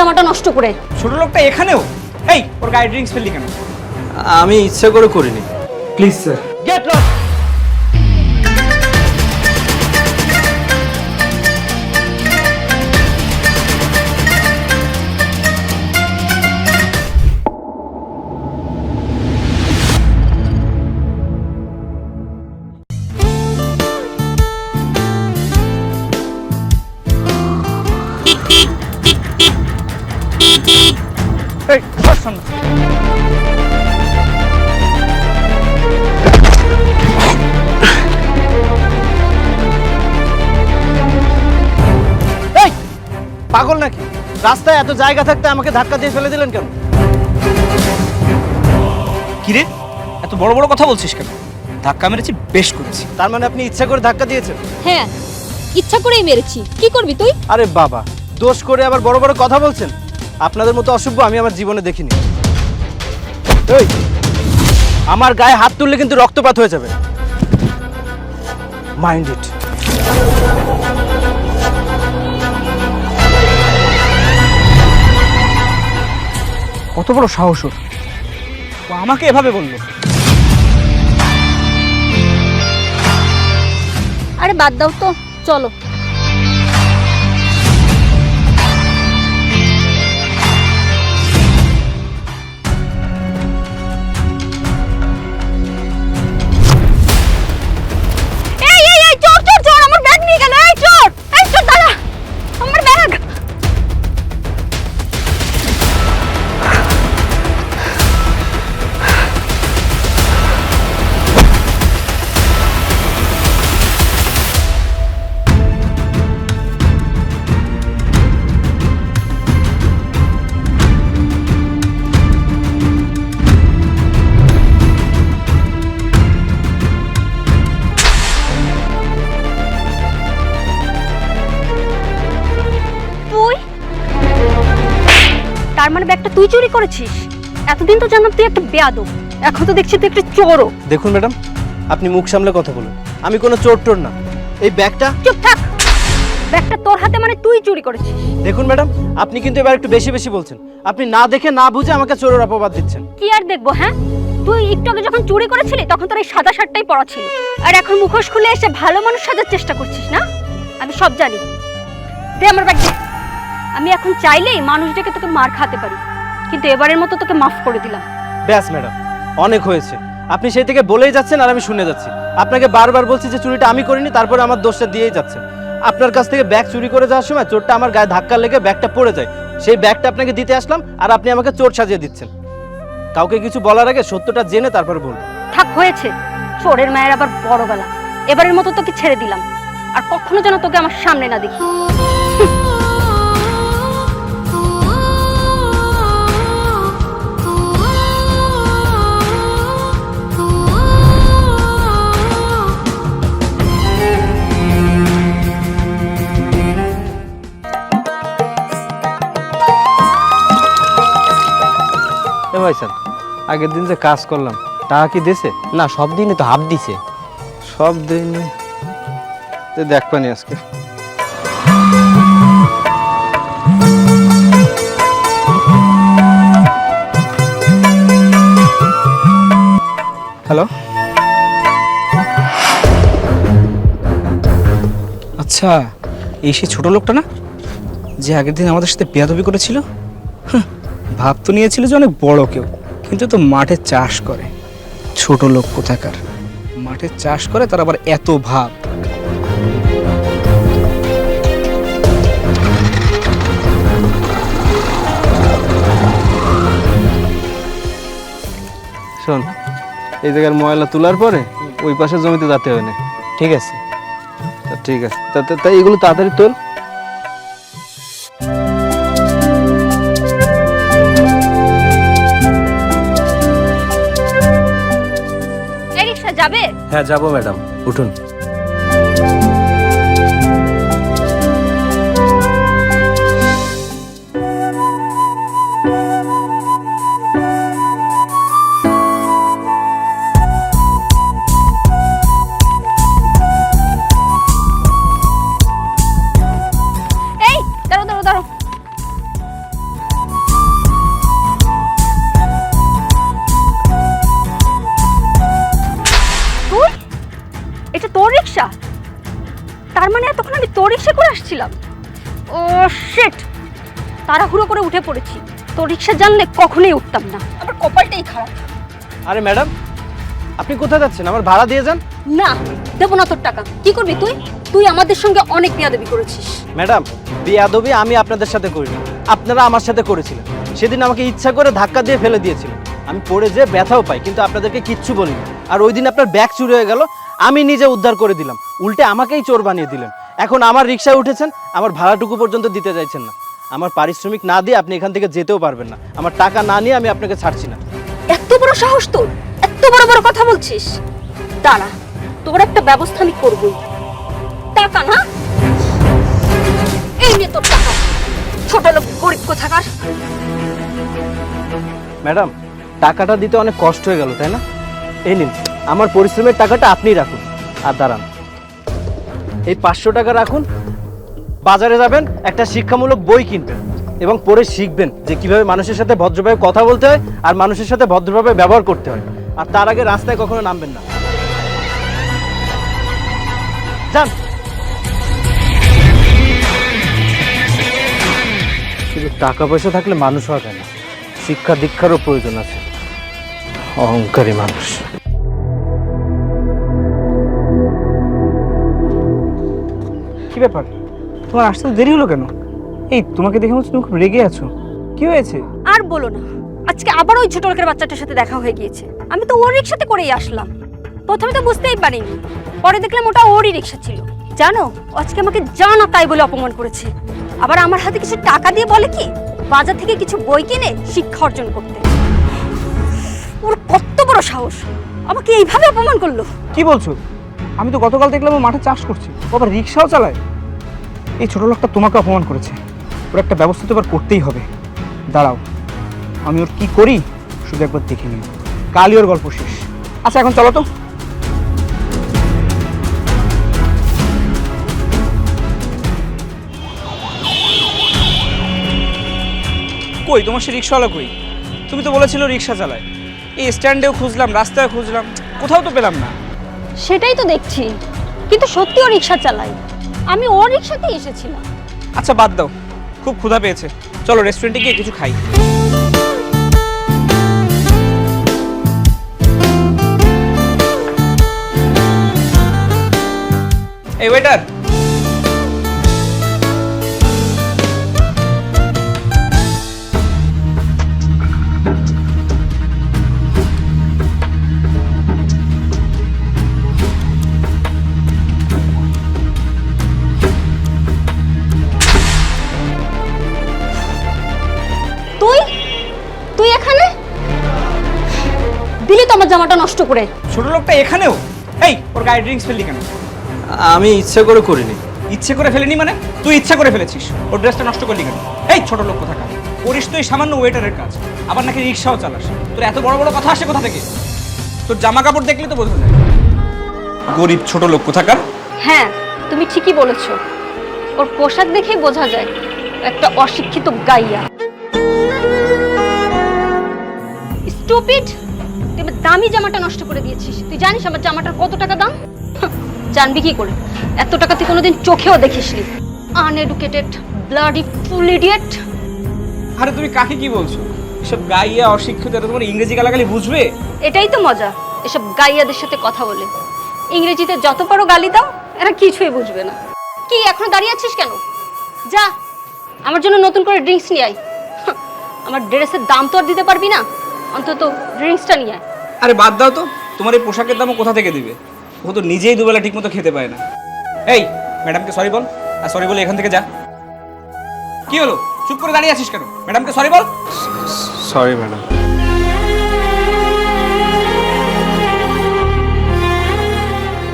জামাটা নষ্ট করে। ছোট লোকটা এখানেও? এই ওর গায়ে ড্রিঙ্কস ফেললি কেন? আমি ইচ্ছা করে করিনি। প্লিজ স্যার পাগল নাকি? রাস্তায় এত জায়গা থাকতে আমাকে ধাক্কা দিয়ে ফেলে দিলেন কেন? কিরে? এত বড় বড় কথা বলছিস কেন? ধাক্কা মেরেছি বেশ করেছি। তার মানে আপনি ইচ্ছা করে ধাক্কা দিয়েছেন? হ্যাঁ ইচ্ছা করেই মেরেছি। কি করবি তুই? আরে বাবা দোষ করে আবার বড় বড় কথা বলছেন? আপনাদের মতো অসভ্য আমি আমার জীবনে দেখিনি। এই আমার গায়ে হাত তুললে কিন্তু রক্তপাত হয়ে যাবে। মাইন্ড ইট কত বড় সাহস ওর। ও আমাকে এভাবে বলল। আরে বাদ দাও তো চলো। তুই চুরি করেছিস? এতদিন তো জানতাম তুই একটা বেয়াদব। এখন তো দেখছি তুই একটা চোরও। দেখুন ম্যাডাম আপনি মুখ সামলে কথা বলুন। আমি কোনো চোর টোর না। এই ব্যাগটা চুপ থাক! ব্যাগটা তোর হাতে মানে তুই চুরি করেছিস। দেখুন ম্যাডাম আপনি কিন্তু এবার একটু বেশি বেশি বলছেন। আপনি না দেখে না বুঝে আমাকে চোরের অপবাদ দিচ্ছেন। কি আর দেখব হ্যাঁ? তুই একটু আগে যখন চুরি করেছিলি তখন তোর এই সাদা শার্টটাই পরা ছিল। আর এখন মুখোশ খুলে এসে ভালো মানুষ সাজার চেষ্টা করছিস না? আমি সব জানি। দে আমার ব্যাগ দে। আমি এখন চাইলেই মানুষ ডেকে তোকে মার খাতে পারি। কিন্তু এবারের মতো তোকে মাফ করে দিলাম। ব্যাস ম্যাডাম অনেক হয়েছে। আপনি সেই থেকে বলেই যাচ্ছেন আর আমি শুনে যাচ্ছি। আপনাকে বারবার বলছি যে চুরিটা আমি করিনি তারপরে আমার দোষটা দিয়েই যাচ্ছেন। আপনার কাছ থেকে ব্যাগ চুরি করে যাওয়ার সময় চোরটা আমার গায়ে ধাক্কা লেগে ব্যাগটা পড়ে যায়। সেই ব্যাগটা আপনাকে দিতে আসলাম আর আপনি আমাকে চোর সাজিয়ে দিচ্ছেন। কাউকে কিছু বলার আগে সত্যটা জেনে তারপর বলুন থাক হয়েছে। চোরের মায়ের আবার বড় বেলা এবারের মতো তোকে ছেড়ে দিলাম। আর কখনো যেন তোকে আমার সামনে না দেখি। ভাই স্যার আগের দিন যে কাজ করলাম টাকা কি দিয়েছে? না সব দিনে তো হাফ দিছে। সব দিন দেখ পানি আজকে। হ্যালো? আচ্ছা এই সেই ছোট লোকটা না যে আগের দিন আমাদের সাথে বেয়াদবি করেছিল? ভাব তো নিয়েছিল যে অনেক বড় কেউ কিন্তু তো মাঠে চাষ করে। ছোট লোক কোথাকার। মাঠে চাষ করে তার আবার এত ভাব। শোন এই জায়গার ময়লা তোলার পরে ওই পাশে জমিতে যেতে হবে না। ঠিক আছে। ঠিক আছে। তাই এগুলো তাড়াতাড়ি তোল। হ্যাঁ যাব ম্যাডাম। উঠুন। উঠে পড়েছি। তো রিক্সা জানলে কখনোই উঠতাম না। আমার কপালটাই খারাপ। আরে ম্যাডাম আপনি কোথায় যাচ্ছেন? আমার ভাড়া দিয়ে যান। না দেবো না তোর টাকা। কি করবি তুই? তুই আমাদের সঙ্গে অনেক বেয়াদবি করেছিস। ম্যাডাম বিয়াদবি আমি আপনাদের সাথে করিনি। আপনারা আমার সাথে করেছিলেন। সেদিন আমাকে ইচ্ছা করে ধাক্কা দিয়ে ফেলে দিয়েছিলেন। আমি পড়ে যেয়ে ব্যথাও পাই কিন্তু আপনাদেরকে কিচ্ছু বলিনি। আর ওই দিন আপনার ব্যাগ চুরি হয়ে গেল আমি নিজে উদ্ধার করে দিলাম। উল্টে আমাকেই চোর বানিয়ে দিলেন। এখন আমার রিক্সায় উঠেছেন আমার ভাড়াটুকু পর্যন্ত দিতে চাইছেন না। আমার পারিশ্রমিক না দিয়ে আপনি এখান থেকে যেতেও পারবেন না। আমার টাকা না নিয়ে আমি আপনাকে ছাড়ছি না। এত বড় সাহস তোর? এত বড় বড় কথা বলছিস? দাঁড়া তোর একটা ব্যবস্থা আমি করবই। টাকা না? এই নে তোর টাকা। ছোট লোক গরিব কোথাকার? ম্যাডাম টাকাটা দিতে অনেক কষ্ট হয়ে গেল তাই না? এই নিন আমার পরিশ্রমের টাকাটা আপনিই রাখুন। আর দাঁড়ান। এই পাঁচশো টাকা রাখুন বাজারে যাবেন, একটা শিক্ষামূলক বই কিনবেন এবং পড়ে শিখবেন যে কীভাবে মানুষের সাথে ভদ্রভাবে কথা বলতে হয় আর মানুষের সাথে ভদ্রভাবে ব্যবহার করতে হয়। আর তার আগে রাস্তায় কখনো নামবেন না। যান। টাকা পয়সা থাকলে মানুষ যায় না শিক্ষা দীক্ষারও প্রয়োজন আছে। অহংকারী মানুষ। কি ব্যাপার? তোমার আসতে তো দেরি হলো কেন? এই তোমাকে দেখে মনে হচ্ছে তুমি খুব রেগে আছো। কি হয়েছে? আর বলো না। আজকে আবার ওই ছোট লোকের বাচ্চাটার সাথে দেখা হয়ে গিয়েছে। আমি তো ওর রিক্সাতে করেই আসলাম। প্রথমে তো বুঝতেই পারিনি। পরে দেখলাম ওটা ওরই রিক্সা ছিল। জানো আজকে আমাকে জানা তাই বলে অপমান করেছে। আবার আমার হাতে কিছু টাকা দিয়ে বলে কি? বাজার থেকে কিছু বই কিনে শিক্ষা অর্জন করতে। ওর কত বড় সাহস। আমাকে এইভাবে অপমান করল। কি বলছো? আমি তো গতকাল দেখলাম ও মাঠে চাষ করছে। ও আবার রিক্সাও চালায়। এই ছোট লোকটা তোমাকে অপমান করেছে। ওর একটা ব্যবস্থা তো এবার করতেই হবে। দাঁড়াও, আমি ওর কি করি শুধু একবার দেখে নিই। কালই ওর গল্প শেষ। আচ্ছা এখন চলো তো। কই, তোমার সে রিক্সাওয়ালা কই? তুমি তো বলেছিল রিক্সা চালায়। এই স্ট্যান্ডেও খুঁজলাম রাস্তায় খুঁজলাম, কোথাও তো পেলাম না। সেটাই তো দেখছি, কিন্তু সত্যি ও রিক্সা চালায়। আমি ওর রিক্সাতেই এসেছিলাম। আচ্ছা বাদ দাও। খুব ক্ষুধা পেয়েছে। চলো রেস্টুরেন্টে গিয়ে কিছু খাই। এই ওয়েটার জামাটা নষ্ট করে। ছোট লোকটা এখানেও? এই ওর গায়ে ড্রিঙ্কস ফেললি কেন? আমি ইচ্ছে করে করিনি। ইচ্ছে করে ফেলেনি মানে? তুই ইচ্ছা করে ফেলেছিস। ওর ড্রেসটা নষ্ট করলি কেন? এই ছোট লোক কোথাকার? করিস তুই সামান্য ওয়েটারের কাজ। আবার নাকি রিক্সাও চালাস। তোর এত বড় বড় কথা আসে কোথা থেকে? তোর জামা কাপড় দেখলে তো বোঝা যায় গরিব ছোট লোক কোথাকার? হ্যাঁ তুমি ঠিকই বলেছ। ওর পোশাক দেখেই বোঝা যায় একটা অশিক্ষিত গাইয়া। স্টুপিড দামি জামাটা নষ্ট করে দিয়েছিস। তুই জানিস আমার জামাটার কত টাকা দাম? জানবি কি করে? এত টাকা তুই কোনোদিন চোখেও দেখিসনি। আনএডুকেটেড ব্লাডি ফুল ইডিয়েট আরে তুমি কাকে কি বলছো? এসব গাইয়া অশিক্ষিত এরা তোমার ইংরেজি গালাগালি বুঝবে? এটাই তো মজা এসব গাইয়াদের সাথে কথা বলে। ইংরেজিতে যত বড় গালি দাও এরা কিছুই বুঝবে না। কি এখনও দাঁড়িয়ে আছিস কেন? যা আমার জন্য নতুন করে ড্রিঙ্কস নিয়ে আয়। আমার ড্রেসের দাম তো আর দিতে পারবি না। অন্তত ড্রিঙ্কসটা নিয়ে আয়। আরে বাদ দাও তো তোমার এই পোশাকের দামও কোথা থেকে দিবে? ও তো নিজেই দুবেলা ঠিকমতো খেতে পায় না। এই ম্যাডামকে সরি বল আর সরি বলে এখান থেকে যা। কি হলো? চুপ করে দাঁড়িয়ে আছিস কেন? ম্যাডামকে সরি বল। Sorry madam.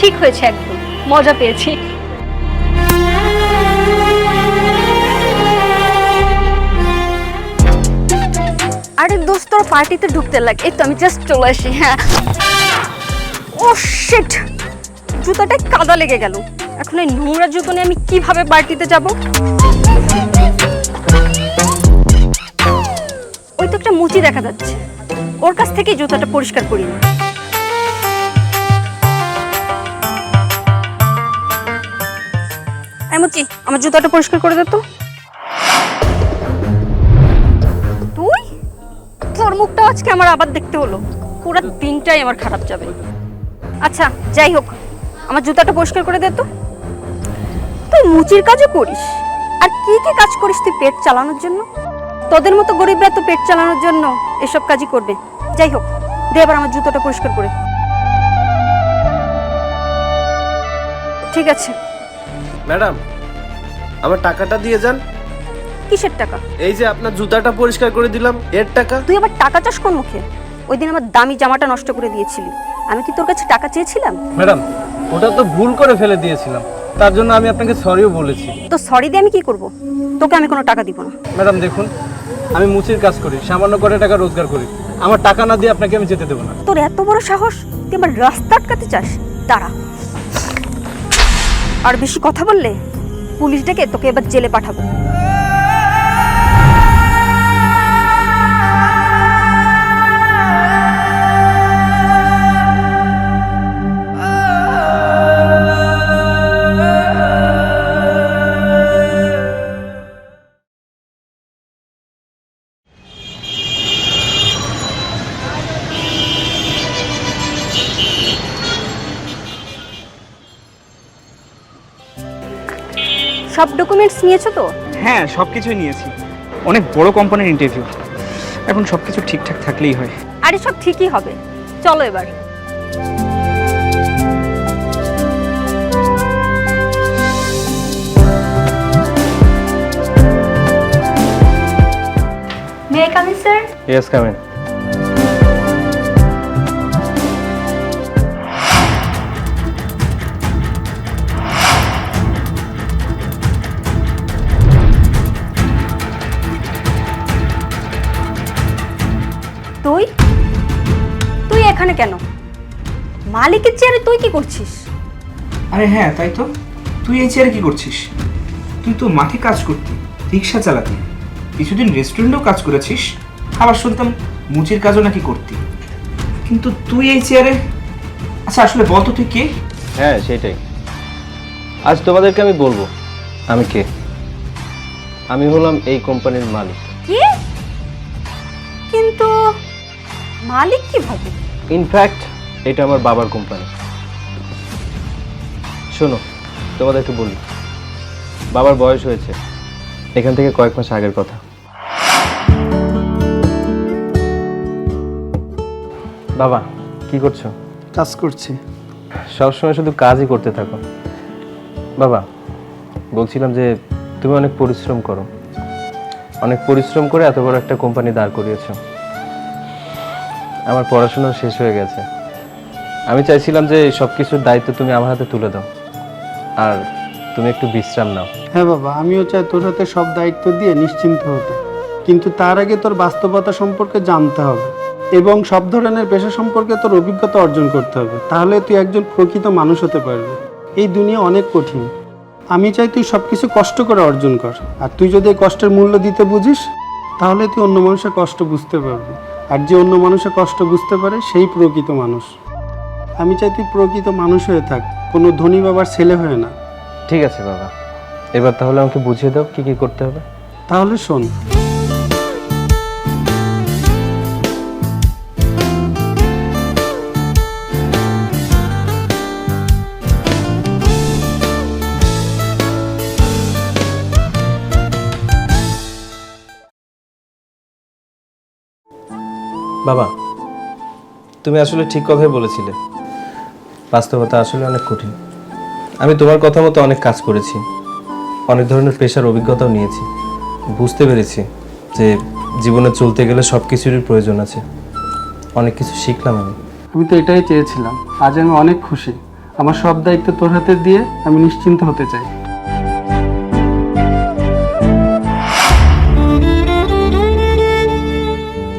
ঠিক হয়েছে একদম মজা পেয়েছি। আরে দোস্ত পার্টিতে ঢুকতে লাগ। এই তো, আমি জাস্ট চলে আসি হ্যাঁ। ও শিট জুতাটায় কাদা লেগে গেল। এখন এই নোংরা জুতো নিয়ে আমি কীভাবে পার্টিতে যাব? ওই তো একটা মুচি দেখা যাচ্ছে। ওর কাছ থেকে জুতাটা পরিষ্কার করি। মুচি, আমার জুতাটা পরিষ্কার করে দে তো। আজকে আমার আবার দেখতে হলো। পুরো দিনটাই আমার খারাপ যাবে। আচ্ছা যাই হোক, আমার জুতাটা পরিষ্কার করে দে তো। তুই মুচির কাজও করিস। আর কি কি কাজ করিস তুই পেট চালানোর জন্য? তোদের মতো গরিবরা তো পেট চালানোর জন্য এসব কাজই করবে। যাই হোক, দে এবার আমার জুতোটা পরিষ্কার করে। ঠিক আছে। ম্যাডাম, আমার টাকাটা দিয়ে যান। কিসের টাকা? এই যে আপনার জুতাটা পরিষ্কার করে দিলাম এর টাকা? তুই আবার টাকা চাস কোন মুখে? ওই দিন আমার দামি জামাটা নষ্ট করে দিয়েছিলি। আমি কি তোর কাছে টাকা চেয়েছিলাম? ম্যাডাম ওটা তো ভুল করে ফেলে দিয়েছিলাম। তার জন্য আমি আপনাকে সরিও বলেছি। তো সরি দিয়ে আমি কি করব? তোকে আমি কোনো টাকা দিব না। ম্যাডাম দেখুন আমি মুচির কাজ করি সামান্য করে টাকা রোজগার করি। আমার টাকা না দিয়ে আপনাকে আমি যেতে দেবো না। তোর এত বড় সাহস? তুই আমার রাস্তা আটকাতে চাস? দাঁড়া। আর বেশি কথা বললে পুলিশ ডেকে তোকে এবার জেলে পাঠাবো। সব ডকুমেন্টস নিয়েছো তো? হ্যাঁ সব কিছুই নিয়েছি। অনেক বড় কোম্পানির ইন্টারভিউ এখন সব কিছু ঠিকঠাক থাকলেই হয়। আরে সব ঠিকই হবে। চলো এবার। May I come in sir yes come in তুই এখানে কেন? মালিকের চেয়ারে তুই কি করছিস? আরে হ্যাঁ তাই তো। তুই এই চেয়ারে কি করছিস? তুই তো মাঠে কাজ করতি রিক্সা চালাতি। কিছুদিন রেস্টুরেন্টেও কাজ করেছিস আবার শুনতাম মুচির কাজও নাকি করতি। কিন্তু তুই এই চেয়ারে আচ্ছা আসলে বল তো তুই কে? হ্যাঁ সেটাই। আজ তোমাদেরকে আমি বলব আমি কে? আমি হলাম এই কোম্পানির মালিক। কি? কিন্তু মালিক কীভাবে? ইনফ্যাক্ট এটা আমার বাবার কোম্পানি শোনো তোমাদেরকে বলি। বাবার বয়স হয়েছে। এখান থেকে কয়েক মাস আগের কথা। বাবা কি করছ? কাজ করছি। সবসময় শুধু কাজই করতে থাকো। বাবা বলছিলাম যে তুমি অনেক পরিশ্রম করো। অনেক পরিশ্রম করে এত বড় একটা কোম্পানি দাঁড় করিয়েছো। আমার পড়াশোনা শেষ হয়ে গেছে। আমি চাইছিলাম যে সব কিছুর দায়িত্ব তুমি আমার হাতে তুলে দাও। আর তুমি একটু বিশ্রাম নাও। হ্যাঁ বাবা, আমিও চাই তোর হাতে সব দায়িত্ব দিয়ে নিশ্চিন্ত হতে। কিন্তু তার আগে তোর বাস্তবতা সম্পর্কে জানতে হবে। এবং সব ধরনের পেশা সম্পর্কে তোর অভিজ্ঞতা অর্জন করতে হবে। তাহলে তুই একজন প্রকৃত মানুষ হতে পারবি। এই দুনিয়া অনেক কঠিন। আমি চাই তুই সব কিছু কষ্ট করে অর্জন কর। আর তুই যদি এই কষ্টের মূল্য দিতে বুঝিস, তাহলে তুই অন্য মানুষের কষ্ট বুঝতে পারবি। আর যে অন্য মানুষের কষ্ট বুঝতে পারে সেই প্রকৃত মানুষ। আমি চাই তুই প্রকৃত মানুষ হয়ে থাক কোনো ধনী বাবার ছেলে হয়ে না। ঠিক আছে বাবা। এবার তাহলে আমাকে বুঝিয়ে দাও কি কি করতে হবে। তাহলে শোন। বাবা তুমি আসলে ঠিক কথাই বলেছিলে। বাস্তবতা আসলে অনেক কঠিন। আমি তোমার কথা মতো অনেক কাজ করেছি। অনেক ধরনের পেশার অভিজ্ঞতাও নিয়েছি। বুঝতে পেরেছি যে জীবনে চলতে গেলে সব কিছুরই প্রয়োজন আছে। অনেক কিছু শিখলাম আমি। আমি তো এটাই চেয়েছিলাম। আজ আমি অনেক খুশি। আমার সব দায়িত্ব তোর হাতে দিয়ে আমি নিশ্চিন্ত হতে চাই।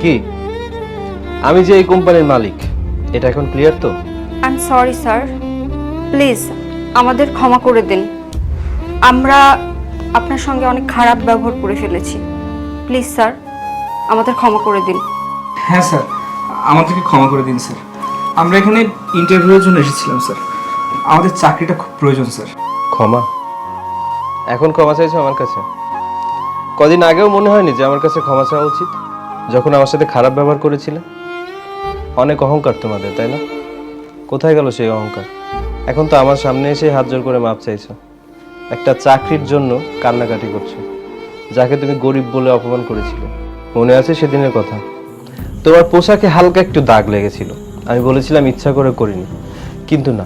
কি? আমি যে এই কোম্পানির মালিক এটা এখন ক্লিয়ার তো? I am sorry sir please আমাদের ক্ষমা করে দিন। আমরা আপনার সঙ্গে অনেক খারাপ ব্যবহার করে ফেলেছি। প্লিজ স্যার আমাদের ক্ষমা করে দিন। হ্যাঁ স্যার আমাদেরকে ক্ষমা করে দিন স্যার। আমরা এখানে ইন্টারভিউয়ের জন্য এসেছিলাম স্যার। আমাদের চাকরিটা খুব প্রয়োজন স্যার। ক্ষমা? এখন ক্ষমা চাইছো আমার কাছে? কদিন আগেও মনে হয়নি যে আমার কাছে ক্ষমা চাওয়া উচিত যখন আমার সাথে খারাপ ব্যবহার করেছিলে? অনেক অহংকার তোমাদের, তাই না? কোথায় গেল সেই অহংকার? এখন তো আমার সামনে এসে হাত জোর করে মাপ চাইছো। একটা চাকরির জন্য কান্নাকাটি করছ, যাকে তুমি গরিব বলে অপমান করেছিলে। মনে আছে সেদিনের কথা? তোমার পোশাকে হালকা একটু দাগ লেগেছিল। আমি বলেছিলাম ইচ্ছা করে করিনি, কিন্তু না,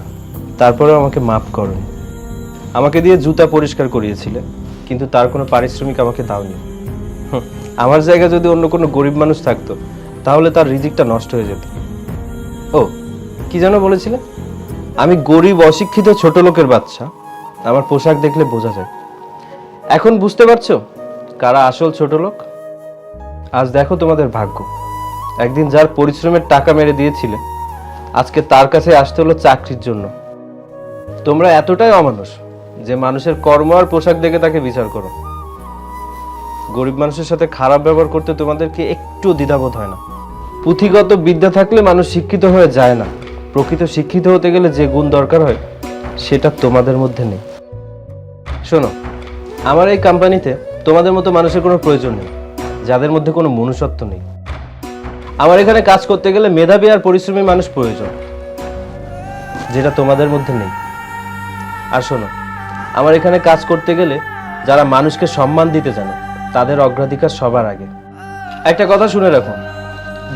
তারপরেও আমাকে মাফ করনি। আমাকে দিয়ে জুতা পরিষ্কার করিয়েছিলে, কিন্তু তার কোনো পারিশ্রমিক আমাকে দাওনি। আমার জায়গায় যদি অন্য কোনো গরিব মানুষ থাকতো তাহলে তার রিজিকটা নষ্ট হয়ে যেত। ও, কি যেন বলেছিলে? আমি গরিব, অশিক্ষিত, ছোট লোকের বাচ্চা। আমার পোশাক দেখলে বোঝা যায়। এখন বুঝতে পারছ কারা আসল ছোট লোক? আজ দেখো তোমাদের ভাগ্য। একদিন যার পরিশ্রমের টাকা মেরে দিয়েছিলে, আজকে তার কাছে আসতে হলো চাকরির জন্য। তোমরা এতটাই অমানুষ যে মানুষের কর্ম আর পোশাক দেখে তাকে বিচার করো। গরিব মানুষের সাথে খারাপ ব্যবহার করতে তোমাদেরকে একটু দ্বিধাবোধ হয় না। পুঁথিগত বিদ্যা থাকলে মানুষ শিক্ষিত হয়ে যায় না। প্রকৃত শিক্ষিত হতে গেলে যে গুণ দরকার হয়, সেটা তোমাদের মধ্যে নেই। শোনো, আমার এই কোম্পানিতে তোমাদের মতো মানুষের কোনো প্রয়োজন নেই, যাদের মধ্যে কোনো মনুষ্যত্ব নেই। আমার এখানে কাজ করতে গেলে মেধাবী আর পরিশ্রমী মানুষ প্রয়োজন, যেটা তোমাদের মধ্যে নেই। আর শোনো, আমার এখানে কাজ করতে গেলে যারা মানুষকে সম্মান দিতে জানে, তাদের অগ্রাধিকার সবার আগে। একটা কথা শুনে রাখো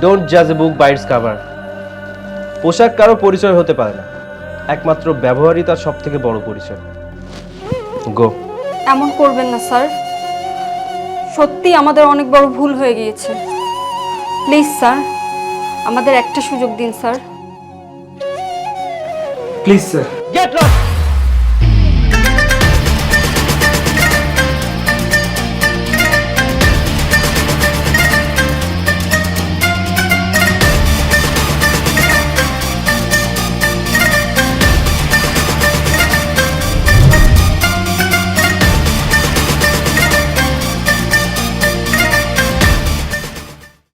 ডোন্ট জাজ এ বুক বাইটস কাভার পোশাক কারও পরিচয় হতে পারে না। একমাত্র ব্যবহারই তার সব থেকে বড় পরিচয়। গো এমন করবেন না স্যার। সত্যি আমাদের অনেক বড় ভুল হয়ে গিয়েছে। প্লিজ স্যার আমাদের একটা সুযোগ দিন sir. Please sir get lost